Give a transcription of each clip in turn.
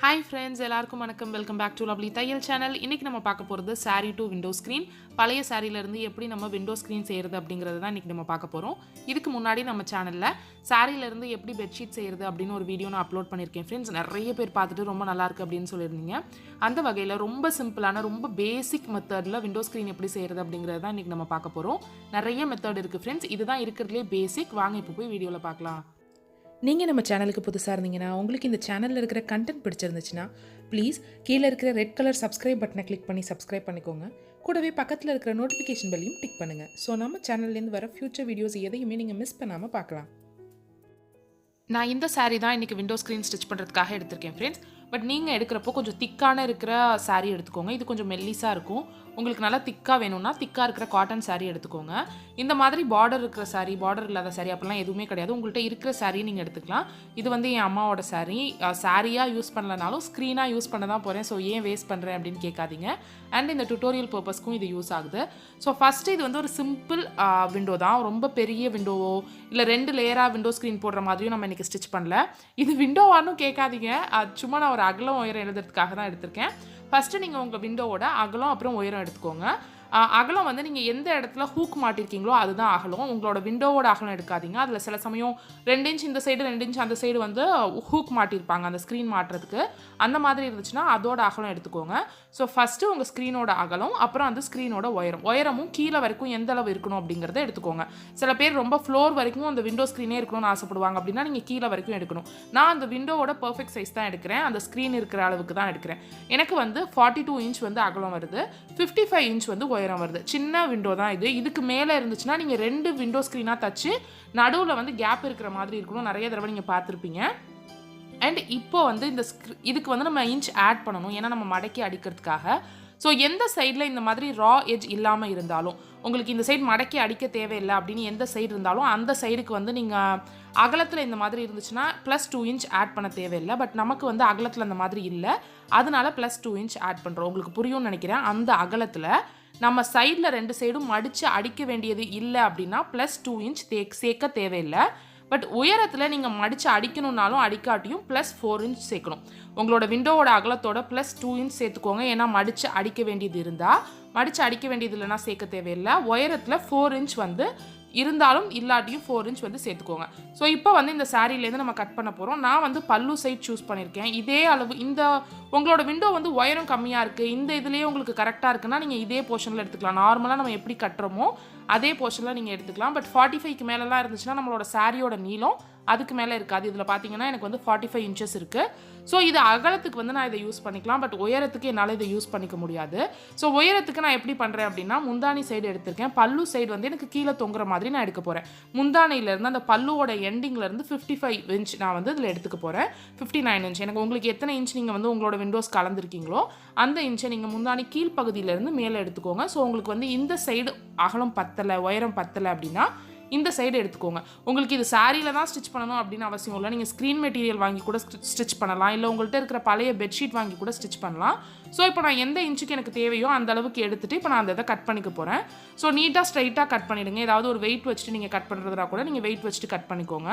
Hi friends எல்லாருக்கும் வணக்கம். Welcome back to lovely தையல் சேனல் இன்றைக்கி நம்ம பார்க்க போகிறது சாரீ டு விண்டோ ஸ்க்ரீன் பழைய சாரியிலேருந்து எப்படி நம்ம விண்டோ ஸ்க்ரீன் செய்கிறது அப்படிங்கிறது தான் இன்றைக்கி நம்ம பார்க்க போகிறோம் இதுக்கு முன்னாடி நம்ம சேனலில் சாரியிலேருந்து எப்படி பெட்ஷீட் செய்கிறது அப்படின்னு ஒரு வீடியோ நான் அப்லோட் பண்ணியிருக்கேன். ஃப்ரெண்ட்ஸ் நிறைய பேர் பார்த்துட்டு ரொம்ப நல்லாயிருக்கு அப்படின்னு சொல்லியிருந்தீங்க. அந்த வகையில் ரொம்ப சிம்பிளான ரொம்ப பேசிக் மெத்தடில் விண்டோ ஸ்க்ரீன் எப்படி செய்கிறது அப்படிங்கிறது தான் இன்றைக்கி நம்ம பார்க்க போகிறோம் நிறைய மெத்தட் இருக்குது ஃப்ரெண்ட்ஸ் இதுதான் இருக்கிறதுலே பேசிக் வாங்க இப்போ போய் வீடியோவில் பார்க்கலாம். நீங்கள் நம்ம சேனலுக்கு புதுசாக இருந்தீங்கன்னா உங்களுக்கு இந்த சேனலில் இருக்கிற கண்டென்ட் பிடிச்சிருந்துச்சுன்னா ப்ளீஸ் கீழே இருக்கிற ரெட் கலர் சப்ஸ்கிரைப் பட்டனை கிளிக் பண்ணி சப்ஸ்கிரைப் பண்ணிக்கோங்க. கூடவே பக்கத்தில் இருக்கிற நோட்டிஃபிகேஷன் பெல்லையும் டிக் பண்ணுங்கள் ஸோ நம்ம சேனல்லேருந்து வர ஃபியூச்சர் வீடியோஸ் எதையுமே நீங்கள் மிஸ் பண்ணாமல் பார்க்கலாம். நான் இந்த சாரீ தான் இன்றைக்கி விண்டோ ஸ்க்ரீன் ஸ்டிச் பண்ணுறதுக்காக எடுத்திருக்கேன் ஃப்ரெண்ட்ஸ் பட் நீங்கள் எடுக்கிறப்போ கொஞ்சம் திக்கான இருக்கிற சாரீ எடுத்துக்கோங்க. இது கொஞ்சம் மெல்லிஸாக இருக்கும். உங்களுக்கு நல்லா திக்காக வேணும்னா திக்காக இருக்கிற காட்டன் சாரீ எடுத்துக்கோங்க. இந்த மாதிரி பார்டர் இருக்கிற சாரீ பார்டர் இல்லாத சாரீ அப்படிலாம் எதுவுமே கிடையாது. உங்கள்கிட்ட இருக்கிற சாரீ நீங்கள் எடுத்துக்கலாம். இது வந்து என் அம்மாவோட சாரீ சாரியாக யூஸ் பண்ணலனாலும் ஸ்க்ரீனாக யூஸ் பண்ண தான் போகிறேன் ஸோ ஏன் வேஸ்ட் பண்ணுறேன் அப்படின்னு கேட்காதீங்க. அண்ட் இந்த டுட்டோரியல் பர்பஸ்க்கும் இது யூஸ் ஆகுது. ஸோ ஃபஸ்ட்டு இது வந்து ஒரு சிம்பிள் விண்டோ தான். ரொம்ப பெரிய விண்டோவோ இல்லை ரெண்டு லேயராக விண்டோ ஸ்க்ரீன் போடுற மாதிரியும் நம்ம இன்றைக்கி ஸ்டிச் பண்ணல. இது விண்டோவானும் கேட்காதீங்க. அது சும்மா நான் ஒரு அகலம் உயரம் எழுதுறதுக்காக தான் எடுத்திருக்கேன். ஃபஸ்ட்டு நீங்கள் உங்கள் விண்டோவோட அகலம் அப்புறம் உயரம் எடுத்துக்கோங்க. அகலம் வந்து நீங்கள் எந்த இடத்துல ஹூக் மாட்டிருக்கீங்களோ அதுதான் அகலம். உங்களோட விண்டோவோட அகலம் எடுக்காதீங்க. அதில் சில சமயம் ரெண்டு இன்ச் இந்த சைடு ரெண்டு இன்ச் அந்த சைடு வந்து ஹூக் மாட்டியிருப்பாங்க அந்த ஸ்க்ரீன் மாட்டுறதுக்கு. அந்த மாதிரி இருந்துச்சுன்னா அதோட அகலம் எடுத்துக்கோங்க. ஸோ ஃபஸ்ட்டு உங்கள் ஸ்க்ரீனோட அகலம் அப்புறம் அந்த ஸ்க்ரீனோட உயரம். உயரமும் கீழே வரைக்கும் எந்த அளவு இருக்கணும் அப்படிங்கிறத எடுத்துக்கோங்க. சில பேர் ரொம்ப ஃப்ளோர் வரைக்கும் அந்த விண்டோ ஸ்க்ரீனே இருக்கணும்னு ஆசைப்படுவாங்க. அப்படின்னா நீங்கள் கீழே வரைக்கும் எடுக்கணும். நான் அந்த விண்டோவோட பர்ஃபெக்ட் சைஸ் தான் எடுக்கிறேன். அந்த ஸ்க்ரீன் இருக்கிற அளவுக்கு தான் எடுக்கிறேன். எனக்கு வந்து ஃபார்ட்டி டூ இன்ச் வந்து அகலம் வருது. ஃபிஃப்டி ஃபைவ் இன்ச் வந்து உயரம் வருது சின்ன விண்டோ தான் இது. இதுக்கு மேலே இருந்துச்சுன்னா நீங்கள் ரெண்டு விண்டோ ஸ்க்ரீனாக தச்சு நடுவில் வந்து கேப் இருக்கிற மாதிரி இருக்கணும். நிறைய தடவை நீங்கள் பார்த்துருப்பீங்க. அண்ட் இப்போ வந்து இந்த ஸ்க்ரி- இதுக்கு வந்து நம்ம இன்ச் ஆட் பண்ணணும். ஏன்னா நம்ம மடக்கி அடிக்கிறதுக்காக. ஸோ எந்த சைடில் இந்த மாதிரி ரா எஜ் இல்லாமல் இருந்தாலும் உங்களுக்கு இந்த சைடு மடக்கி அடிக்க தேவையில்லை அப்படின்னு எந்த சைடு இருந்தாலும் அந்த சைடுக்கு வந்து நீங்கள் அகலத்தில் இந்த மாதிரி இருந்துச்சுன்னா ப்ளஸ் டூ இன்ச் ஆட் பண்ண தேவையில்லை. பட் நமக்கு வந்து அகலத்தில் அந்த மாதிரி இல்லை. அதனால ப்ளஸ் டூ இன்ச் ஆட் பண்ணுறோம் உங்களுக்கு புரியும்னு நினைக்கிறேன். அந்த அகலத்தில் நம்ம சைடில் ரெண்டு சைடும் மடித்து அடிக்க வேண்டியது இல்லை அப்படின்னா ப்ளஸ் டூ இன்ச் தே சேர்க்க தேவையில்லை. பட் உயரத்தில் நீங்கள் மடித்து அடிக்கணும்னாலும் அடிக்காட்டியும் ப்ளஸ் ஃபோர் இன்ச் சேர்க்கணும். உங்களோட விண்டோவோட அகலத்தோட ப்ளஸ் டூ இன்ச் சேர்த்துக்கோங்க. ஏன்னா மடித்து அடிக்க வேண்டியது இருந்தால் மடித்து அடிக்க வேண்டியது இல்லைன்னா சேர்க்க தேவையில்லை. உயரத்தில் ஃபோர் இன்ச் வந்து இருந்தாலும் இல்லாட்டியும் ஃபோர் இன்ச் வந்து சேர்த்துக்கோங்க. ஸோ இப்போ வந்து இந்த சாரீலேருந்து நம்ம கட் பண்ண போகிறோம் நான் வந்து பல்லு சைட் சூஸ் பண்ணியிருக்கேன் இதே அளவு இந்த உங்களோட விண்டோ வந்து ஒயரும் கம்மியாக இருக்குது இந்த இதுலேயே உங்களுக்கு கரெக்டாக இருக்குன்னா நீங்கள் இதே போர்ஷனில் எடுத்துக்கலாம். நார்மலாக நம்ம எப்படி கட்டுறோமோ அதே போர்ஷனில் நீங்கள் எடுத்துக்கலாம். பட் ஃபார்ட்டி ஃபைவ்க்கு மேலெலாம் இருந்துச்சுன்னா நம்மளோட சாரியோட நீளம் அதுக்கு மேலே இருக்காது. இதில் பார்த்தீங்கன்னா எனக்கு வந்து ஃபார்ட்டி ஃபைவ் இன்ச்சஸ் இருக்குது ஸோ இது அகலத்துக்கு வந்து நான் இதை யூஸ் பண்ணிக்கலாம். பட் உயரத்துக்கு என்னால் இதை யூஸ் பண்ணிக்க முடியாது. ஸோ உயரத்துக்கு நான் எப்படி பண்ணுறேன் அப்படின்னா முந்தானி சைடு எடுத்திருக்கேன். பல்லு சைடு வந்து எனக்கு கீழே தொங்குற மாதிரி நான் எடுக்க போகிறேன் முந்தானையிலேருந்து அந்த பல்லுவோட எண்டிங்லேருந்து ஃபிஃப்டி ஃபைவ் இன்ச் நான் வந்து இதில் எடுத்துக்க போகிறேன் ஃபிஃப்டி நைன் இன்ச் எனக்கு உங்களுக்கு எத்தனை இன்ச் நீங்கள் வந்து உங்களோட விண்டோஸ் கலந்துருக்கீங்களோ அந்த இன்ச்சை நீங்கள் முந்தானி கீழ்ப்பகுதியிலேருந்து மேலே எடுத்துக்கோங்க. ஸோ உங்களுக்கு வந்து இந்த சைடு அகலம் பத்தலை உயரம் பத்தலை அப்படின்னா இந்த சைடு எடுத்துக்கோங்க. உங்களுக்கு இது சாரியில் தான் ஸ்டிச் பண்ணணும் அப்படின்னு அவசியம் இல்லை. நீங்கள் ஸ்க்ரீன் மெட்டீரியல் வாங்கி கூட ஸ்டிச் பண்ணலாம். இல்லை உங்கள்கிட்ட இருக்கிற பழைய பெட்ஷீட் வாங்கி கூட ஸ்டிச் பண்ணலாம். ஸோ இப்போ நான் எந்த இன்ச்சுக்கு எனக்கு தேவையோ அந்த அளவுக்கு எடுத்துகிட்டு இப்போ நான் அந்த இதை கட் பண்ணிக்க போகிறேன் ஸோ நீட்டாக ஸ்ட்ரைட்டாக கட் பண்ணிவிடுங்க ஏதாவது ஒரு வெயிட் வச்சுட்டு நீங்கள் கட் பண்ணுறதுனா கூட நீங்கள் வெயிட் வச்சுட்டு கட் பண்ணிக்கோங்க.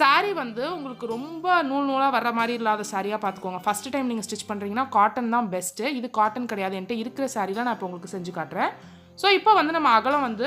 Saree வந்து உங்களுக்கு ரொம்ப நூல் நூலாக வர மாதிரி இல்லாத சாரியாக பார்த்துக்கோங்க ஃபஸ்ட்டு டைம் நீங்கள் ஸ்டிச் பண்ணுறீங்கன்னா காட்டன் தான் பெஸ்ட்டு இது காட்டன் கிடையாது. என்கிட்ட இருக்கிற சாரியில் நான் இப்போ உங்களுக்கு செஞ்சு காட்டுறேன். ஸோ இப்போ வந்து நம்ம அகலம் வந்து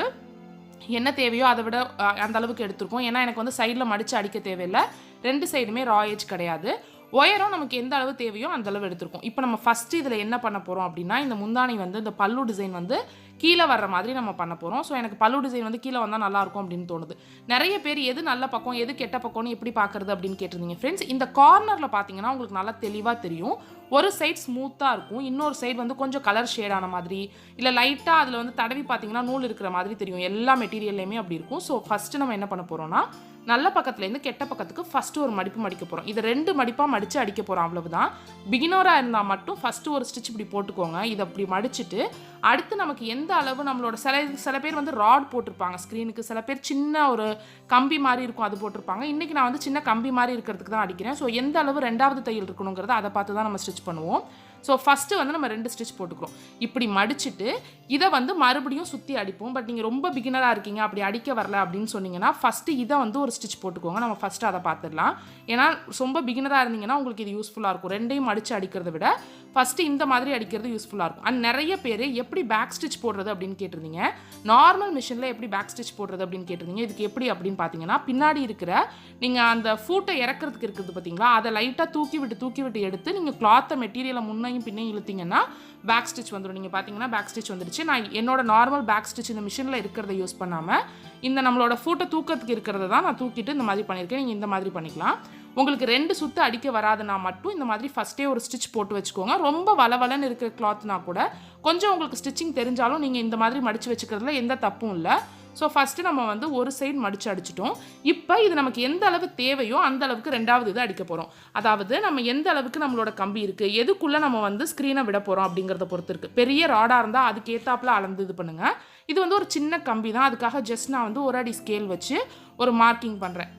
என்ன தேவையோ அதை விட அந்த அளவுக்கு எடுத்திருக்கோம். ஏன்னா எனக்கு வந்து சைடில் மடித்து அடிக்க தேவையில்லை. ரெண்டு சைடுமே ரா ஏஜ் கிடையாது. ஒயரும் நமக்கு எந்த அளவு தேவையோ அந்த அளவு எடுத்திருக்கோம். இப்போ நம்ம ஃபஸ்ட்டு இதில் என்ன பண்ண போகிறோம் அப்படின்னா இந்த முந்தானி வந்து இந்த பல்லு டிசைன் வந்து கீழே வர்ற மாதிரி நம்ம பண்ண போகிறோம் ஸோ எனக்கு பல்லு டிசைன் வந்து கீழே வந்தால் நல்லாயிருக்கும் அப்படின்னு தோணுது. நிறைய பேர் எது நல்ல பக்கம் எது கெட்ட பக்கம்னு எப்படி பார்க்குறது அப்படின்னு கேட்டிருந்தீங்க ஃப்ரெண்ட்ஸ் இந்த கார்னரில் பார்த்தீங்கன்னா உங்களுக்கு நல்லா தெளிவாக தெரியும். ஒரு சைட் ஸ்மூத்தாக இருக்கும். இன்னொரு சைடு வந்து கொஞ்சம் கலர் ஷேடான மாதிரி இல்லை லைட்டாக அதில் வந்து தடவி பார்த்தீங்கன்னா நூல் இருக்கிற மாதிரி தெரியும். எல்லா மெட்டீரியல்லையுமே அப்படி இருக்கும். ஸோ ஃபஸ்ட்டு நம்ம என்ன பண்ண போகிறோம்னா நல்ல பக்கத்துலேருந்து கெட்ட பக்கத்துக்கு ஃபஸ்ட்டு ஒரு மடிப்பு மடிக்க போகிறோம் இது ரெண்டு மடிப்பாக மடித்து அடிக்க போகிறோம் அவ்வளவுதான். பிகினராக இருந்தால் மட்டும் ஃபஸ்ட்டு ஒரு ஸ்டிச் இப்படி போட்டுக்கோங்க. இதை அப்படி மடிச்சுட்டு அடுத்து நமக்கு எந்த அளவு நம்மளோட சில சில பேர் வந்து ராட் போட்டிருப்பாங்க ஸ்க்ரீனுக்கு சில பேர் சின்ன ஒரு கம்பி மாதிரி இருக்கும் அது போட்டிருப்பாங்க. இன்றைக்கி நான் வந்து சின்ன கம்பி மாதிரி இருக்கிறதுக்கு தான் அடிக்கிறேன். ஸோ எந்த அளவு ரெண்டாவது தையல் இருக்கணுங்கிறத அதை பார்த்து தான் நம்ம ஸ்டிச் பண்ணுவோம். ஸோ ஃபஸ்ட்டு வந்து நம்ம ரெண்டு ஸ்டிச் போட்டுக்கிறோம். இப்படி மடிச்சுட்டு இதை வந்து மறுபடியும் சுற்றி அடிப்போம். பட் நீங்கள் ரொம்ப பிகினராக இருக்கீங்க அப்படி அடிக்க வரல அப்படின்னு சொன்னீங்கன்னா ஃபஸ்ட்டு இதை வந்து ஒரு ஸ்டிச் போட்டுக்கோங்க. நம்ம ஃபஸ்ட்டு அதை பார்த்துடலாம். ஏன்னா ரொம்ப பிகினராக இருந்தீங்கன்னா உங்களுக்கு இது யூஸ்ஃபுல்லாக இருக்கும். ரெண்டையும் மடித்து அடிக்கிறத விட ஃபஸ்ட்டு இந்த மாதிரி அடிக்கிறது யூஸ்ஃபுல்லாக இருக்கும். அண்ட் நிறைய பேர் எப்படி பேக் ஸ்டிச் போடுறது அப்படின்னு கேட்டிருந்தீங்க. நார்மல் மிஷினில் எப்படி பேக் ஸ்டிச் போடுறது அப்படின்னு கேட்டிருந்தீங்க. இதுக்கு எப்படி அப்படின்னு பார்த்தீங்கன்னா பின்னாடி இருக்கிற நீங்கள் அந்த ஃபூட்டை இறக்கிறதுக்கு இருக்கிறது பார்த்தீங்களா அதை லைட்டாக தூக்கி விட்டு தூக்கி விட்டு எடுத்து நீங்கள் கிளாத்தை மெட்டீரியலை முன்னே முன்னையும் பின்னையும் இழுத்தீங்கன்னா பேக் ஸ்டிச் வந்துடும் நீங்கள் பார்த்தீங்கன்னா பேக் ஸ்டிச் வந்துடுச்சு நான் என்னோட நார்மல் பேக் ஸ்டிச் இந்த மிஷினில் இருக்கிறத யூஸ் பண்ணாமல் இந்த நம்மளோட ஃபூட்டை தூக்கத்துக்கு இருக்கிறத தான் நான் தூக்கிட்டு இந்த மாதிரி பண்ணியிருக்கேன். நீங்கள் இந்த மாதிரி பண்ணிக்கலாம். உங்களுக்கு ரெண்டு சுத்து அடிக்க வராதுனா மட்டும் இந்த மாதிரி ஃபஸ்ட்டே ஒரு ஸ்டிச் போட்டு வச்சுக்கோங்க. ரொம்ப வளவலன்னு இருக்கிற கிளாத்னா கூட கொஞ்சம் உங்களுக்கு ஸ்டிச்சிங் தெரிஞ்சாலும் நீங்கள் இந்த மாதிரி மடித்து வச்சுக்கிறதுல எந்த தப்பும் இல்லை. ஸோ ஃபஸ்ட்டு நம்ம வந்து ஒரு சைடு மடித்து அடிச்சிட்டோம். இப்போ இது நமக்கு எந்த அளவு தேவையோ அந்த அளவுக்கு ரெண்டாவது இது அடிக்க போகிறோம் அதாவது நம்ம எந்த அளவுக்கு நம்மளோட கம்பி இருக்குது எதுக்குள்ளே நம்ம வந்து ஸ்க்ரீனை விட போகிறோம் அப்படிங்கிறத பொறுத்து இருக்குது பெரிய ராடாக இருந்தால் அதுக்கேற்றாப்பில் அளந்து இது பண்ணுங்கள் இது வந்து ஒரு சின்ன கம்பி தான். அதுக்காக ஜஸ்ட் நான் வந்து ஒரு அடி ஸ்கேல் வச்சு ஒரு மார்க்கிங் பண்ணுறேன்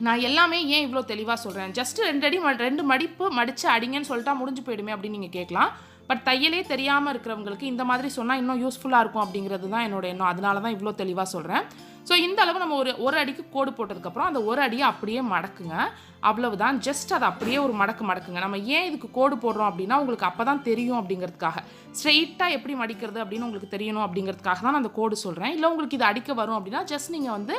நான் எல்லாமே ஏன் இவ்வளோ தெளிவாக சொல்கிறேன் ஜஸ்ட் ரெண்டு அடி ம- ரெண்டு மடிப்பு மடித்து அடிங்கன்னு சொல்லிட்டா முடிஞ்சு போயிடுமே அப்படின்னு நீங்கள் கேட்கலாம். பட் தையலே தெரியாமல் இருக்கிறவங்களுக்கு இந்த மாதிரி சொன்னால் இன்னும் யூஸ்ஃபுல்லாக இருக்கும் அப்படிங்கிறது தான் என்னோட எண்ணம். அதனால தான் இவ்வளோ தெளிவாக சொல்கிறேன் ஸோ இந்த அளவு நம்ம ஒரு ஒரு அடிக்கு கோடு போட்டதுக்கப்புறம் அந்த ஒரு அடியை அப்படியே மடக்குங்க. அவ்வளவுதான். ஜஸ்ட் அதை அப்படியே ஒரு மடக்கு மடக்குங்க. நம்ம ஏன் இதுக்கு கோடு போடுறோம் அப்படின்னா உங்களுக்கு அப்போ தான் தெரியும் அப்படிங்கிறதுக்காக. ஸ்ட்ரெயிட்டாக எப்படி மடிக்கிறது அப்படின்னு உங்களுக்கு தெரியணும் அப்படிங்கிறதுக்காக தான் நான் அந்த கோடு சொல்கிறேன் இல்லை உங்களுக்கு இது அடிக்க வரும் அப்படின்னா ஜஸ்ட் நீங்கள் வந்து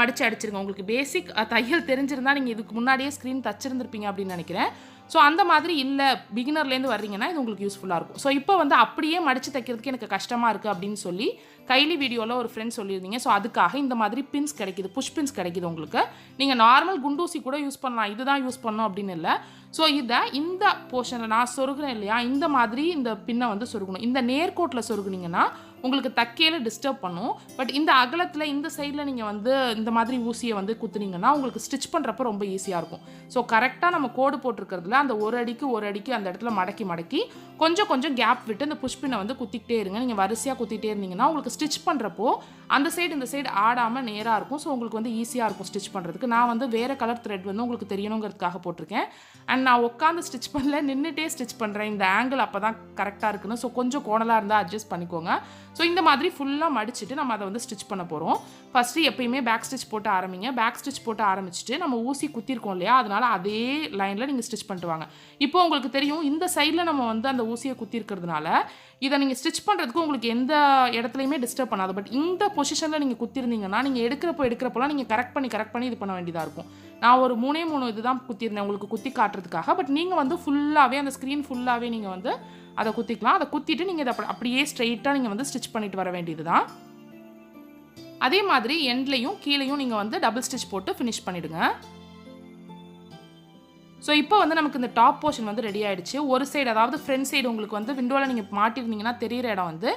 மடித்து அடிச்சிருங்க. உங்களுக்கு பேசிக் தையல் தெரிஞ்சிருந்தால் நீங்கள் இதுக்கு முன்னாடியே ஸ்க்ரீன் தச்சிருந்துருப்பீங்க அப்படின்னு நினைக்கிறேன். ஸோ அந்த மாதிரி இல்லை பிகினர்லேருந்து வர்றீங்கன்னா இது உங்களுக்கு யூஸ்ஃபுல்லாக இருக்கும். ஸோ இப்போ வந்து அப்படியே மடித்து தைக்கிறதுக்கு எனக்கு கஷ்டமாக இருக்குது அப்படின்னு சொல்லி கைலி வீடியோவில் ஒரு ஃப்ரெண்ட் சொல்லியிருந்தீங்க. ஸோ அதுக்காக இந்த மாதிரி பின்ஸ் கிடைக்குது புஷ் பின்ஸ் கிடைக்குது உங்களுக்கு. நீங்கள் நார்மல் குண்டூசி கூட யூஸ் பண்ணலாம். இதுதான் யூஸ் பண்ணோம் அப்படின்னு இல்லை. ஸோ இதை இந்த போர்ஷனில் நான் சொருகிறேன் இல்லையா? இந்த மாதிரி இந்த பின்னை வந்து சொருகணும். இந்த நேர்கோட்டில் சொருகுனீங்கன்னா உங்களுக்கு தக்கையில டிஸ்டர்ப் பண்ணும். பட் இந்த அகலத்தில் இந்த சைடில் நீங்கள் வந்து இந்த மாதிரி ஊசியை வந்து குத்துனீங்கன்னா உங்களுக்கு ஸ்டிச் பண்ணுறப்ப ரொம்ப ஈஸியாக இருக்கும். ஸோ கரெக்டாக நம்ம கோடு போட்டிருக்கிறதுல அந்த ஒரு அடிக்கு ஒரு அடிக்கு அந்த இடத்துல மடக்கி மடக்கி கொஞ்சம் கொஞ்சம் கேப் விட்டு இந்த புஷ்பினை வந்து குத்திக்கிட்டே இருங்க. நீங்கள் வரிசையாக குத்திட்டே இருந்தீங்கன்னா உங்களுக்கு ஸ்டிச் பண்ணுறப்போ அந்த சைடு இந்த சைடு ஆடாமல் நேராக இருக்கும். ஸோ உங்களுக்கு வந்து ஈஸியாக இருக்கும் ஸ்டிச் பண்ணுறதுக்கு நான் வந்து வேறு கலர் த்ரெட் வந்து உங்களுக்கு தெரியணுங்கிறதுக்காக போட்டிருக்கேன். அண்ட் நான் உட்காந்து ஸ்டிச் பண்ணல நின்றுட்டே ஸ்டிச் பண்ணுறேன் இந்த ஆங்கிள் அப்போ தான் கரெக்டாக இருக்குன்னு. ஸோ கொஞ்சம் கோணலாக இருந்தால் அட்ஜஸ்ட் பண்ணிக்கோங்க. ஸோ இந்த மாதிரி ஃபுல்லாக மடிச்சுட்டு நம்ம அதை வந்து ஸ்டிச் பண்ண போகிறோம் ஃபஸ்ட்டு எப்பயுமே பேக் ஸ்டிச் போட்டு ஆரம்பிங்க. பேக் ஸ்டிச் போட்டு ஆரம்பிச்சுட்டு நம்ம ஊசி குத்திருக்கோம் இல்லையா? அதனால் அதே லைனில் நீங்கள் ஸ்டிச் பண்ணிட்டு வாங்க. இப்போ உங்களுக்கு தெரியும் இந்த சைடில் நம்ம வந்து அந்த ஊசியை குத்திருக்கிறதுனால இதை நீங்கள் ஸ்டிச் பண்ணுறதுக்கு உங்களுக்கு எந்த இடத்துலையுமே டிஸ்டர்ப் பண்ணாது. பட் இந்த பொசிஷனில் நீங்கள் குத்திருந்தீங்கன்னா நீங்கள் எடுக்கிறப்போ எடுக்கிறப்போலாம் நீங்கள் கரெக்ட் பண்ணி கரெக்ட் பண்ணி இது பண்ண வேண்டியதாக இருக்கும். நான் ஒரு மூணே மூணு இதுதான் குத்திருந்தேன் உங்களுக்கு குத்தி காட்டுறதுக்காக. பட் நீங்கள் வந்து ஃபுல்லாகவே அந்த ஸ்க்ரீன் ஃபுல்லாகவே நீங்கள் வந்து அதை குத்திக்கலாம். அதை குத்திட்டு நீங்கள் இதை அப்படியே ஸ்ட்ரெயிட்டாக நீங்கள் வந்து ஸ்டிச் பண்ணிட்டு வர வேண்டியது தான் அதே மாதிரி எண்ட்லேயும் கீழேயும் நீங்கள் வந்து டபுள் ஸ்டிச் போட்டு ஃபினிஷ் பண்ணிவிடுங்க ஸோ இப்போ வந்து நமக்கு இந்த டாப் போர்ஷன் வந்து ரெடி ஆகிடுச்சு ஒரு சைடு அதாவது ஃப்ரண்ட் சைடு உங்களுக்கு வந்து விண்டோவில் நீங்கள் மாட்டிருந்தீங்கன்னா தெரியிற இடம் வந்து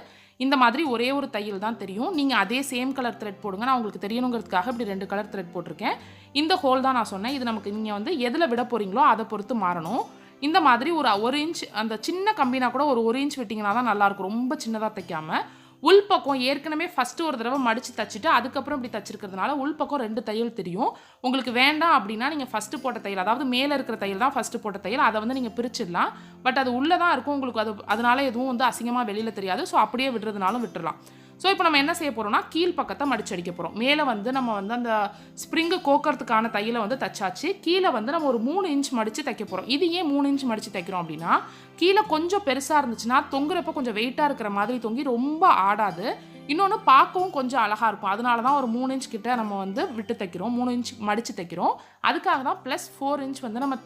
இந்த மாதிரி ஒரே ஒரு தையல் தான் தெரியும். நீங்கள் அதே சேம் கலர் த்ரெட் போடுங்க. நான் உங்களுக்கு தெரியணுங்கிறதுக்காக இப்படி ரெண்டு கலர் த்ரெட் போட்டிருக்கேன். இந்த ஹோல் தான் நான் சொன்னேன். இது நமக்கு நீங்கள் வந்து எதில் விட போகிறீங்களோ அதை பொறுத்து மாறணும். இந்த மாதிரி ஒரு ஒரு இன்ச் அந்த சின்ன கம்பினா கூட ஒரு ஒரு இன்ச் விட்டிங்கன்னா தான் நல்லாயிருக்கும் ரொம்ப சின்னதாக தைக்காமல் உள்பக்கம் ஏற்கனவே ஃபஸ்ட்டு ஒரு தடவை மடித்து தச்சுட்டு அதுக்கப்புறம் இப்படி தச்சிருக்கிறதுனால உள்பக்கம் ரெண்டு தையல் தெரியும். உங்களுக்கு வேண்டாம் அப்படின்னா நீங்கள் ஃபஸ்ட்டு போட்ட தையல் அதாவது மேலே இருக்கிற தையல் தான் ஃபஸ்ட்டு போட்ட தையல். அதை வந்து நீங்கள் பிரிச்சிடலாம். பட் அது உள்ளே தான் இருக்கும் உங்களுக்கு. அது அதனால எதுவும் வந்து அசிங்கமாக வெளியில் தெரியாது. ஸோ அப்படியே விடுறதுனாலும் விட்டுடலாம் ஸோ இப்போ நம்ம என்ன செய்ய போகிறோம்னா கீழ் பக்கத்தை மடிச்சடிக்க போகிறோம் மேலே வந்து நம்ம வந்து அந்த ஸ்ப்ரிங்கு கோக்கிறதுக்கான தையலை வந்து தச்சாச்சு. கீழே வந்து நம்ம ஒரு மூணு இன்ச் மடித்து தைக்க போகிறோம் இது ஏன் மூணு இன்ச் மடித்து தைக்கிறோம் அப்படின்னா கீழே கொஞ்சம் பெருசாக இருந்துச்சுன்னா தொங்குறப்ப கொஞ்சம் வெயிட்டாக இருக்கிற மாதிரி தொங்கி ரொம்ப ஆடாது. இன்னொன்று பார்க்கவும் கொஞ்சம் அழகாக இருக்கும். அதனால தான் ஒரு மூணு இன்ச் கிட்ட நம்ம வந்து விட்டு தைக்கிறோம். மூணு இன்ச் மடித்து தைக்கிறோம். அதுக்காக தான் ப்ளஸ் ஃபோர் இன்ச் வந்து நம்ம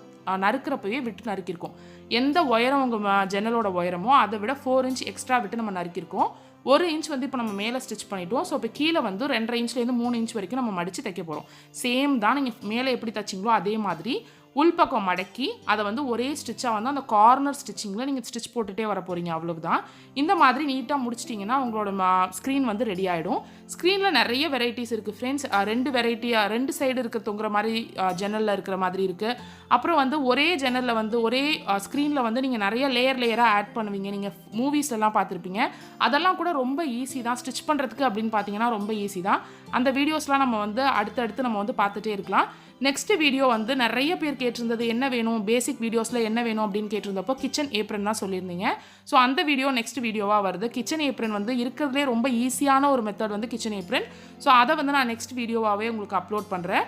நறுக்கிறப்பவே விட்டு நறுக்கியிருக்கோம். எந்த உயரம் உங்கள் ஜன்னலோட உயரமோ அதை விட ஃபோர் இன்ச் எக்ஸ்ட்ரா விட்டு நம்ம நறுக்கியிருக்கோம். ஒரு இன்ச் வந்து இப்போ நம்ம மேலே ஸ்டிச் பண்ணிவிடுவோம் ஸோ இப்போ கீழே வந்து ரெண்டரை இன்ச்லேருந்து மூணு இன்ச் வரைக்கும் நம்ம மடித்து தைக்க போகிறோம் சேம் தான். நீங்கள் மேலே எப்படி தைச்சிங்களோ அதே மாதிரி உள்பக்கம் மடக்கி அதை வந்து ஒரே ஸ்டிச்சாக வந்து அந்த கார்னர் ஸ்டிச்சிங்கில் நீங்கள் ஸ்டிச் போட்டுகிட்டே வர போகிறீங்க அவ்வளவுதான். இந்த மாதிரி நீட்டாக முடிச்சிட்டிங்கன்னா உங்களோட ஸ்க்ரீன் வந்து ரெடி ஆகிடும் ஸ்க்ரீனில் நிறைய வெரைட்டிஸ் இருக்குது ஃப்ரெண்ட்ஸ் ரெண்டு வெரைட்டியாக ரெண்டு சைடு இருக்க தொங்குற மாதிரி ஜன்னலில் இருக்கிற மாதிரி இருக்குது அப்புறம் வந்து ஒரே ஜன்னலில் வந்து ஒரே ஸ்க்ரீனில் வந்து நீங்கள் நிறைய லேயர் லேயராக ஆட் பண்ணுவீங்க. நீங்கள் மூவிஸ் எல்லாம் பார்த்துருப்பீங்க. அதெல்லாம் கூட ரொம்ப ஈஸி தான். ஸ்டிச் பண்ணுறதுக்கு அப்படின்னு பார்த்தீங்கன்னா ரொம்ப ஈஸி தான். அந்த வீடியோஸ்லாம் நம்ம வந்து அடுத்தடுத்து நம்ம வந்து பார்த்துட்டே இருக்கலாம். நெக்ஸ்ட் வீடியோ வந்து நிறைய பேர் கேட்டிருந்தது என்ன வேணும்? பேசிக் வீடியோஸில் என்ன வேணும்? அப்படின்னு கேட்டிருந்தப்போ கிச்சன் ஏப்ரன் தான் சொல்லியிருந்தீங்க. ஸோ அந்த வீடியோ நெக்ஸ்ட் வீடியோவாக வருது. கிச்சன் ஏப்ரன் வந்து இருக்கிறதுலே ரொம்ப ஈஸியான ஒரு மெத்தட் வந்து கிச்சன் ஏப்ரன் ஸோ அதை வந்து நான் நெக்ஸ்ட் வீடியோவாகவே உங்களுக்கு அப்லோட் பண்ணுறேன்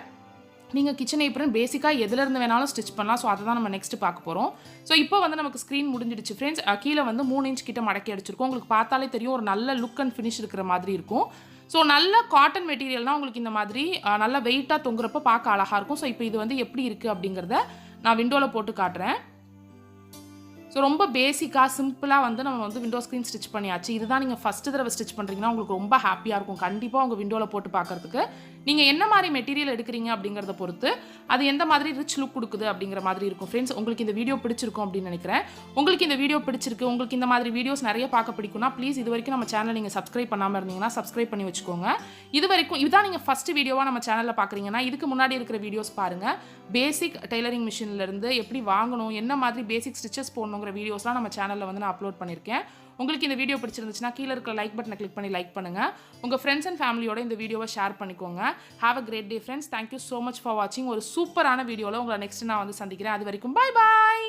நீங்கள் கிச்சன் ஏப்ரன் பேசிக்காக எதுலேருந்து வேணாலும் ஸ்டிச் பண்ணலாம். ஸோ அதை தான் நம்ம நெக்ஸ்ட் பார்க்க போகிறோம் ஸோ இப்போ வந்து நமக்கு ஸ்க்ரீன் முடிஞ்சிடுச்சு ஃப்ரெண்ட்ஸ் கீழே வந்து மூணு இன்ச் கிட்ட மடக்கி அடிச்சிருக்கோம். உங்களுக்கு பார்த்தாலே தெரியும் ஒரு நல்ல லுக் அண்ட் ஃபினிஷ் இருக்கிற மாதிரி இருக்கும். ஸோ நல்ல காட்டன் மெட்டீரியல்னால் உங்களுக்கு இந்த மாதிரி நல்லா நல்ல வெயிட்டாக தொங்குறப்ப பார்க்க அழகாக இருக்கும். ஸோ இப்போ இது வந்து எப்படி இருக்குது அப்படிங்கிறத நான் விண்டோவில் போட்டு காட்டுறேன். ஸோ ரொம்ப பேசிக்காக சிம்பிளாக வந்து நம்ம வந்து விண்டோ ஸ்க்ரீன் ஸ்டிச் பண்ணியாச்சு. இதுதான் நீங்கள் ஃபஸ்ட்டு தடவை ஸ்டிச் பண்ணுறீங்கன்னா உங்களுக்கு ரொம்ப ஹாப்பியாக இருக்கும். கண்டிப்பாக உங்கள் விண்டோவில் போட்டு பார்க்குறதுக்கு நீங்கள் என்ன மாதிரி மெட்டீரியல் எடுக்கிறீங்க அப்படிங்கிறத பொறுத்து அது எந்த மாதிரி ரிச் லுக் கொடுக்குது அப்படிங்கிற மாதிரி இருக்கும். ஃப்ரெண்ட்ஸ் உங்களுக்கு இந்த வீடியோ பிடிச்சிருக்கும் அப்படின்னு நினைக்கிறேன். உங்களுக்கு இந்த வீடியோ பிடிச்சிருக்கு உங்களுக்கு இந்த மாதிரி வீடியோஸ் நிறைய பார்க்க பிடிக்கும்னா ப்ளீஸ் இது வரைக்கும் நம்ம சேனலை நீங்கள் சப்ஸ்கிரைப் பண்ணாமல் இருந்தீங்கன்னா சப்ஸ்கிரைப் பண்ணி வச்சுக்கோங்க. இது வரைக்கும் இதுதான் நீங்கள் ஃபஸ்ட்டு வீடியோவாக நம்ம சேனலில் பார்க்குறீங்கன்னா இதுக்கு முன்னாடி இருக்கிற வீடியோஸ் பாருங்கள் பேசிக் டெய்லரிங் மிஷின்லேருந்து எப்படி வாங்கணும் என்ன மாதிரி பேசிக் ஸ்டிச்சஸ் போடணும் போடணுங்கிற வீடியோஸ்லாம் நம்ம சேனலில் வந்து நான் அப்லோட் பண்ணியிருக்கேன். உங்களுக்கு இந்த வீடியோ பிடிச்சிருந்துச்சுன்னா கீழே இருக்கிற லைக் பட்டனை கிளிக் பண்ணி லைக் பண்ணுங்கள் உங்கள் ஃப்ரெண்ட்ஸ் அண்ட் ஃபேமிலியோட இந்த வீடியோவை ஷேர் பண்ணிக்கோங்க. Have a great day friends thank you so much for வாட்சிங் ஒரு சூப்பரான வீடியோவில் உங்களை நெக்ஸ்ட் நான் வந்து சந்திக்கிறேன். அது வரைக்கும் பாய் பாய்